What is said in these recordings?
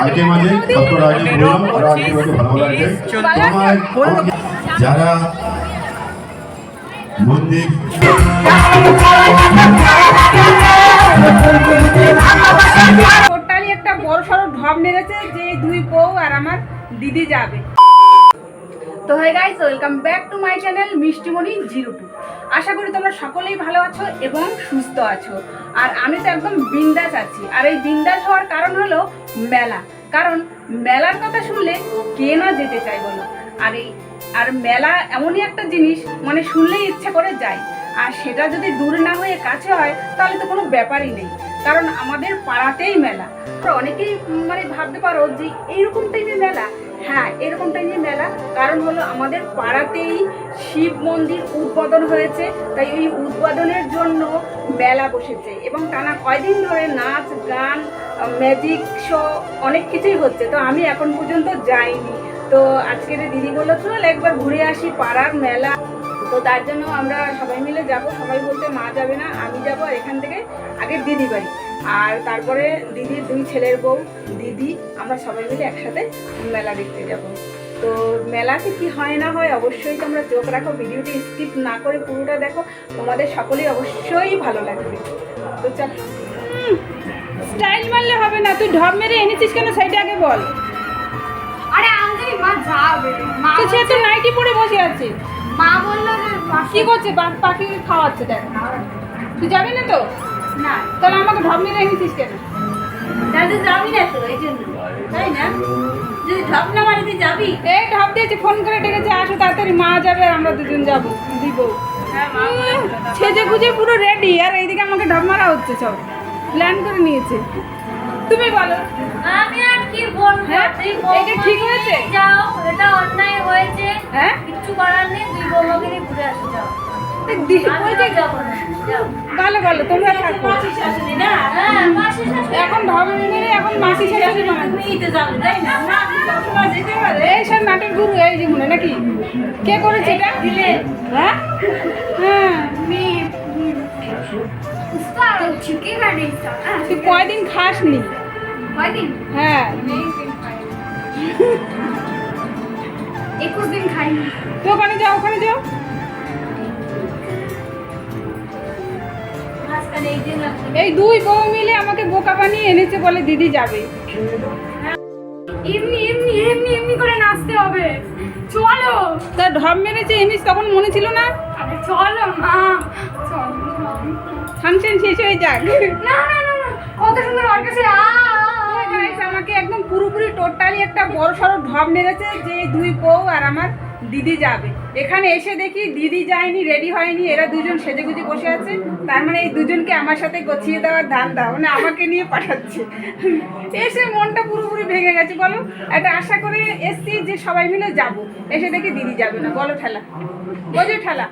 Item আছে সত্তর item বললাম আরও আইটেম আছে ভালো ভালো আইটেম যারা মন্দির টোটালি একটা বড় সড়ো ঢপ মেরেছে যে দুই বউ আর আমার দিদি যাবে। তো হয়ে guys welcome back to my channel Mishtimoni zero two আশা করি তোমরা সকলেই ভালো আছো এবং সুস্থ আছো। আর আমি তো একদম বিন্দাস আছি। আর এই বিন্দাস হওয়ার কারণ হলো মেলা। কারণ মেলার কথা শুনলে কে না যেতে চায় বলো? আর এই, আর মেলা এমনই একটা জিনিস মানে শুনলেই ইচ্ছে করে যায়। আর সেটা যদি দূরে না হয়ে কাছে হয়, তাহলে তো কোনো ব্যাপারই নেই। কারণ আমাদের পাড়াতেই মেলা। অনেকেই মানে ভাবতে পারো যে এইরকম টাইপের মেলা হ্যাঁ এরকম টাইপের মেলা। কারণ হলো আমাদের পাড়াতেই শিব মন্দির উদ্বোধন হয়েছে, তাই এই উদ্বোধনের জন্য মেলা বসেছে। এবং টানা কয়দিন ধরে নাচ, গান ম্যাজিক শো অনেক কিছুই হচ্ছে। তো আমি এখন পর্যন্ত যাইনি। তো আজকের এই দিদি বলল, চল একবার ঘুরে আসি পাড়ার মেলা। তো তার জন্য আমরা সবাই মিলে যাব। সবাই বলতে মা যাবে না, আমি যাব। আর এখান থেকে আগে দিদি বাড়ি। আর তারপরে দিদির দুই ছেলের বউ দিদি আমরা সবাই মিলে একসাথে মেলা দেখতে যাব। তো মেলাতে কি হয় না হয় অবশ্যই তোমরা চোখ রাখো ভিডিওটি স্কিপ না করে পুরোটা দেখো তোমাদের সকলেই অবশ্যই ভালো লাগবে। তো চল। স্টাইল মারলে হবে না তুই ঢপ মেরে এনেছিস কেন সাইডে আগে বল। আরে আঙ্কেল মা যাবে। মা তো সে তো নাইটি পরে বসে আছে। মা বলল যে কি করছে? পাখি খাওয়াচ্ছে দেখ। তুই যাবি না তো? না তাহলে আমাকে ঢপ মেরে এনেছিস কেন? দাদু যাবি না তো এই জন্য। তাই না? যদি ঢপ না মারিতে যাবি? এই ঢপ দিয়েছে ফোন করে ডেকেছে আসো তাড়াতাড়ি মা যাবে আর আমরা দুজন যাব দিব। হ্যাঁ ছেজে গুজে পুরো রেডি আর এইদিকে আমাকে ঢপ মারা হচ্ছে সব। প্ল্যান করে নিয়েছে। তুমি বলো। আমি আর কি বলব? হ্যাঁ? এটা ঠিক হয়েছে? যাও এটা অন্যায় হয়েছে। হ্যাঁ? কিচ্ছু করার নেই তুই বৌমাকে ঘুরে আসো যাও। ভালো ভালো তোমরা থাকো এখন ধর্ম মেরে এখন মাসি শাশুড়ি এই সব নাটক গুরু এই নাকি? কে করেছে এটা? হ্যাঁ? হ্যাঁ, হ্যাঁ। তুই খাস নি হ্যাঁ। একুশ দিন খাইনি। তো ওখানে যাও ওখানে যাও। এই দুই বউ মিলে আমাকে বোকা বানিয়ে এনেছে বলে দিদি যাবে। এমনি এমনি এমনি এমনি করে নাচতে হবে। চলো। তা ঢপ মেরেছে এনিস তখন মনে ছিল না? চলো মা। ফাংশন শেষ হয়ে যাক। না না না না। কত সুন্দর Guys, আমাকে একদম পুরোপুরি টোটালি একটা বড় সড়ো ঢপ মেরেছে যে দুই বউ আর আমার দিদি যাবে। এখানে এসে দেখি দিদি যায়নি রেডি হয়নি এরা দুজন সেজে গুজে বসে আছে। তার মানে এই দুজনকে আমার সাথে গছিয়ে দেওয়ার ধান দাও মানে আমাকে নিয়ে পাঠাচ্ছে। এসে মনটা পুরোপুরি ভেঙে গেছে বলো। একটা আশা করে এসছি যে সবাই মিলে যাব। এসে দেখি দিদি যাবে না। বলো ঠেলা। বোঝো ঠেলা।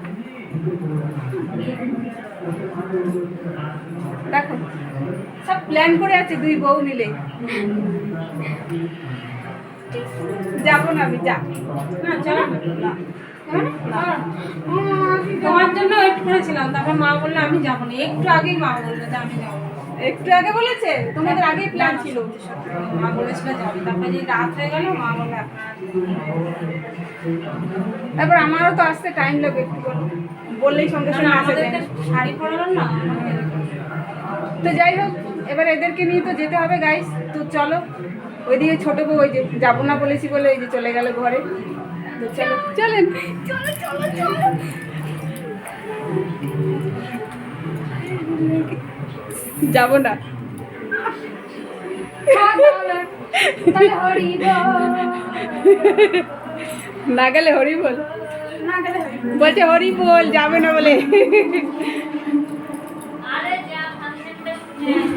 দেখো সব প্ল্যান করে আছে দুই বউ মিলে। যাব না আমি যা। না চলো। না তোমার জন্য ওয়েট করেছিলাম তারপর মা বলল আমি যাব না। একটু আগেই মা বলল যে আমি যাব একটু আগে বলেছে? তোমাদের আগেই প্ল্যান ছিল? মা বলেছিল যাবে। তারপরে যে রাত হয়ে গেল মা বলল আর তারপর আমারও তো আসতে টাইম লাগবে একটু বললেই সঙ্গে সঙ্গে আসে। শাড়ি পরালো না তো যাই হোক এবার এদেরকে নিয়ে তো যেতে হবে গাইস তো চলো ওইদিকে ছোট বউ ওই যে যাব না বলেছি বলে ওই যে চলে গেল ঘরে। তো চলো চলেন। চলো চলো চলো। যাব না। না গেলে হরি বল। বলছে হরি বল যাবে না বলে।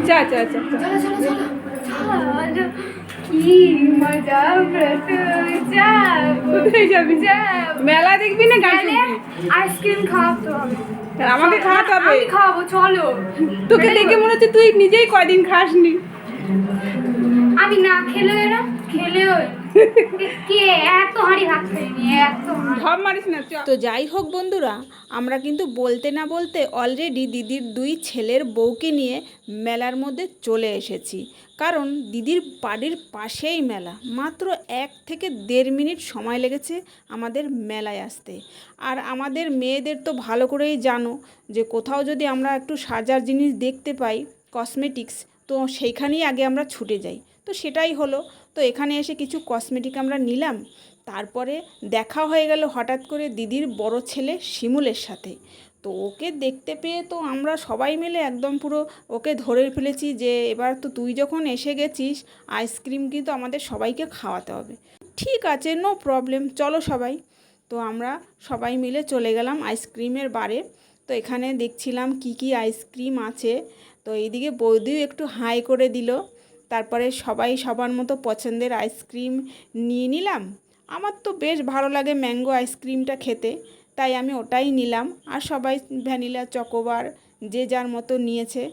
চা চা চা চা। মেলা দেখবি না গান? আইসক্রিম খাওয়াতে হবে আমাকে খাওয়াতে হবে। আমি খাওয়াবো চলো। তোকে দেখে মনে হচ্ছে তুই নিজেই কয়দিন খাসনি। আমি না খেলে এরা খেলেও কে? এত হাঁড়ি ভাত খাইনি এত হাঁড়ি। ঢপ মারিস না চ তো যাই হোক বন্ধুরা আমরা কিন্তু বলতে না বলতে অলরেডি দিদির দুই ছেলের বউকে নিয়ে মেলার মধ্যে চলে এসেছি। কারণ দিদির বাড়ির পাশেই মেলা মাত্র এক থেকে দেড় মিনিট সময় লেগেছে আমাদের মেলায় আসতে। আর আমাদের মেয়েদের তো ভালো করেই জানো যে কোথাও যদি আমরা একটু সাজার জিনিস দেখতে পাই কসমেটিক্স তো সেইখানেই আগে আমরা ছুটে যাই। তো সেটাই হলো। তো এখানে এসে কিছু কসমেটিক আমরা নিলাম। তারপরে দেখা হয়ে গেল হঠাৎ করে দিদির বড় ছেলে শিমুলের সাথে। তো ওকে দেখতে পেয়ে তো আমরা সবাই মিলে একদম পুরো ওকে ধরে ফেলেছি যে এবার তো তুই যখন এসে গেছিস আইসক্রিম কিন্তু আমাদের সবাইকে খাওয়াতে হবে। ঠিক আছে নো প্রবলেম চলো সবাই। তো আমরা সবাই মিলে চলে গেলাম আইসক্রিমের বারে। তো এখানে দেখছিলাম কি কি আইসক্রিম আছে। তো এইদিকে বৌদিও একটু হাই করে দিল। তারপরে সবাই সবার মতো পছন্দের আইসক্রিম নিয়ে নিলাম। আমার তো বেশ ভালো লাগে ম্যাঙ্গো আইসক্রিমটা খেতে, তাই আমি ওটাই নিলাম। আর সবাই ভ্যানিলা, চকোবার, যে যার মতো নিয়েছে।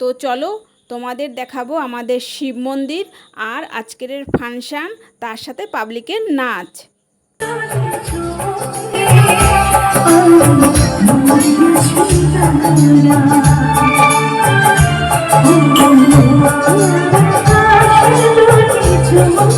তো চলো তোমাদের দেখাবো আমাদের শিব মন্দির আর আজকের ফাংশান, তার সাথে পাবলিকের নাচ। তারপরে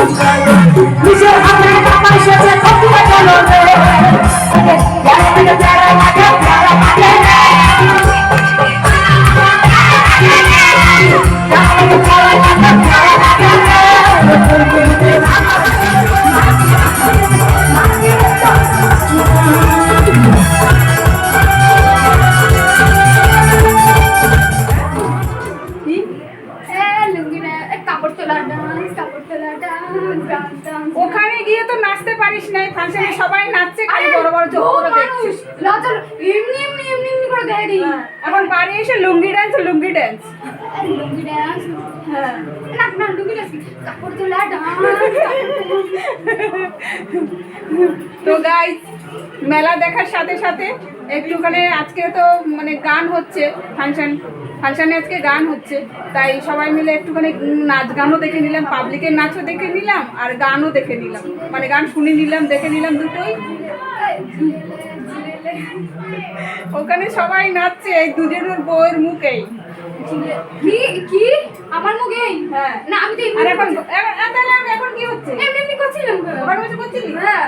লুঙ্গি নাচতে নাই ফাংশনে সবাই নাচছে খালি বড় বড় চোখ করে দেখছিস। লজ্জা এমনি এমনি এমনি এমনি করে দিই এখন বাড়ি এসে lungi dance lungi dance lungi dance হ্যাঁ। না না লুঙ্গি ডান্স কাপড় তোলা ডান্স তো গাইজ মেলা দেখার সাথে সাথে একটুখানি আজকে তো মানে গান হচ্ছে ফাংশন। ফাংশনে আজকে গান হচ্ছে। তাই সবাই মিলে একটুখানি নাচ গানও দেখে নিলাম, পাবলিকের নাচও দেখে নিলাম, আর গানও দেখে নিলাম। মানে গান শুনে নিলাম, দেখে নিলাম দুটোই। ওখানে সবাই নাচছে এই দুজনের বউয়ের মুখেই। কি? কি? আমার মুখেই? হ্যাঁ। না আমি তো আর এখন তাহলে এখন কি হচ্ছে? এমনি এমনি করছিলাম। ওখানে বসে করছিলি? হ্যাঁ।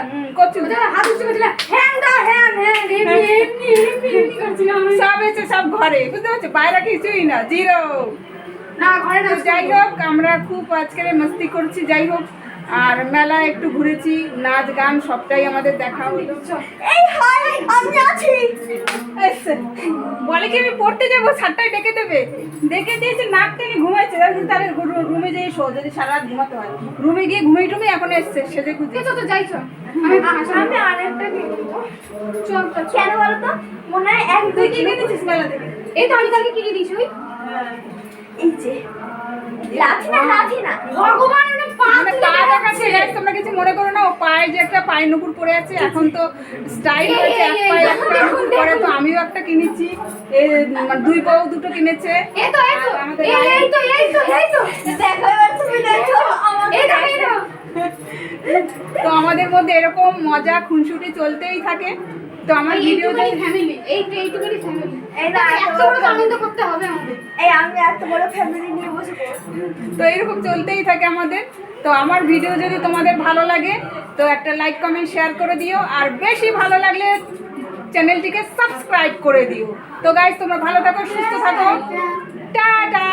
হাত উঁচু করছিলাম। হ্যাঁ দা হ্যাঁ হ্যাঁ। এমনি এমনি এমনি এমনি করছিলাম সব এসে সব ঘরে বুঝতে পারছ? বাইরে কিছুই না জিরো। না ঘরে না যাই হোক আমরা খুব আজকের মস্তি করছি যাই হোক। আর মেলা একটু ঘুরেছি নাচ গান সবটাই আমাদের দেখা হলো। এই হাই আমি আছি। বলে কি আমি পড়তে যাব? সাতটায় ডেকে দেবে। ডেকে দিয়েছে নাক টেনে ঘুমাইছে। তাহলে রুমে যেয়ে শো যদি সারা রাত ঘুমাতে হয়। রুমে গিয়ে ঘুমিয়ে টুমে এখন এসছে সেজে খুঁজে তো যাই চল। আমি আরেকটা চল তো কেন মনে হয় এক তুই দুই কি কিনেছিস মেলা থেকে? এই তো আমি কালকে কিনে দিয়েছি ওই। হ্যাঁ এই যে লাঠি না লাঠি না? ভগবান মানে তোমরা কিছু মনে করো না ও পায়ে যে একটা পায়ে নুপুর পরে আছে এখন তো স্টাইল হয়েছে এক পায়ে একটা নুপুর পরে তো আমিও একটা কিনেছি। মানে দুই বউ দুটো কিনেছে। তো এই তো। আর আমাদের মধ্যে এরকম মজা খুনসুটি চলতেই থাকে। তো আমার ভিডিও ফ্যামিলি এই তো এইটুকুনি ফ্যামিলি এই না এত বড় আনন্দ করতে হবে আমাদের। এই আমি এত বড় ফ্যামিলি নিয়ে বসে তো এরকম চলতেই থাকে আমাদের। তো আমার ভিডিও যদি তোমাদের ভালো লাগে তো একটা লাইক কমেন্ট শেয়ার করে দিও। আর বেশি ভালো লাগলে চ্যানেলটিকে সাবস্ক্রাইব করে দিও। তো গাইজ তোমরা ভালো থাকো সুস্থ থাকো। টাটা!